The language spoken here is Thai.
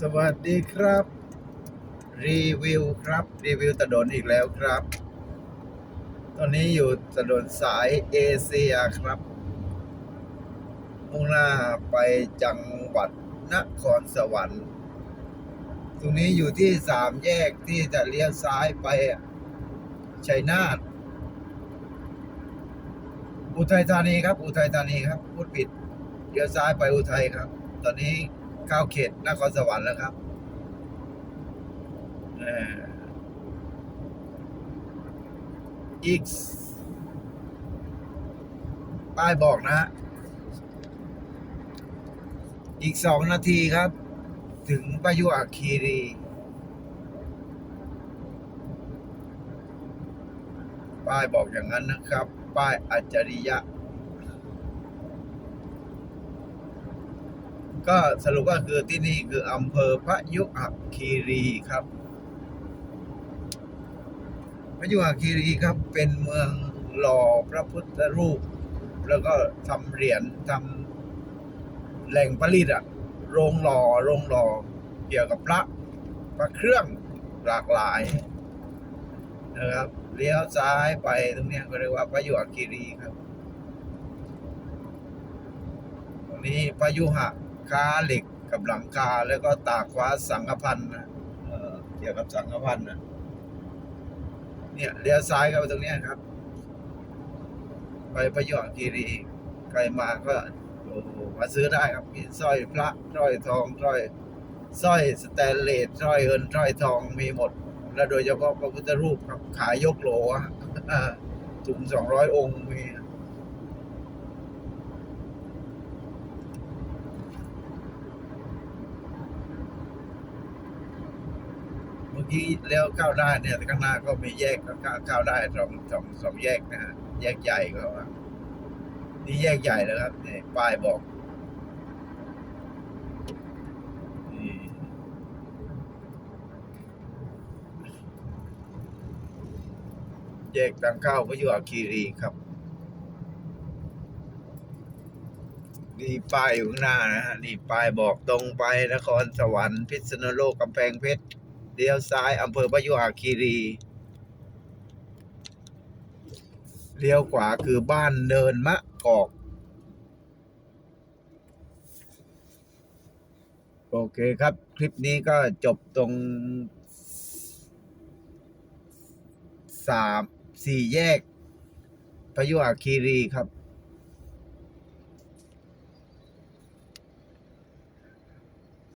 สวัสดีครับ รีวิวครับ รีวิวถนนอีกแล้วครับ ตอนนี้อยู่ถนนสายเอเชียครับ มุ่งหน้าไปจังหวัดนครสวรรค์ ตรงนี้อยู่ที่สามแยกที่จะเลี้ยวซ้ายไปชัยนาทอุทัยธานีครับ อุทัยธานีครับพูดผิดเลี้ยวซ้ายไปอุทัยครับ ตอนนี้ เข้าเขตนครสวรรค์แล้วครับอีกป้ายบอกนะฮะอีกสองนาทีครับ ถึงปายุอาคีรีป้ายบอกอย่างนั้นนะครับ ป้ายอัจฉริยะ ก็สรุปก็คือที่นี่คืออำเภอพระยุหคีรีครับ พระยุหคีรีครับ เป็นเมืองหล่อพระพุทธรูป แล้วก็ทำเหรียญทำแหล่งผลิตอะโรงหล่อโรงหล่อเกี่ยวกับพระพระเครื่องหลากหลายนะครับเลี้ยวซ้ายไปตรงนี้ก็เรียกว่าพระยุหคีรีครับ ตรงนี้พายุหะ ค้าเหล็กกับหลังคาแล้วก็ตากฟ้าสังกพันธ์นะเกี่ยวกับสังกพันธ์นะเนี่ยเลี้ยวซ้ายเข้าไปตรงนี้ครับ ไปพระยอคีรีใครมาก็มาซื้อได้ครับมีสร้อยพระสร้อยทองสร้อยสร้อยสแตนเลสสร้อยเงินสร้อยทองมีหมด และโดยเฉพาะพระพุทธรูปครับขายยกโหลถุงสองร้อยองค์มี เมื่อกี้เลี้ยวเข้าได้เนี่ยข้างหน้าก็มีแยกก็เข้าเข้าได้สองสองสองแยกนะฮะแยกใหญ่ก็ว่านี่แยกใหญ่แล้วครับนี่ป้ายบอกแยกทางเข้าพระยุหคีรีครับนี่ป้ายอยู่ข้างหน้านะฮะนี่ป้ายบอกตรงไปนครสวรรค์พิษณุโลกกำแพงเพชร เลี้ยวซ้ายอำเภอพยุหคีรี เลี้ยวขวาคือบ้านเนินมะกอก โอเคครับ คลิปนี้ก็จบตรงสามสี่แยกพยุหคีรีครับ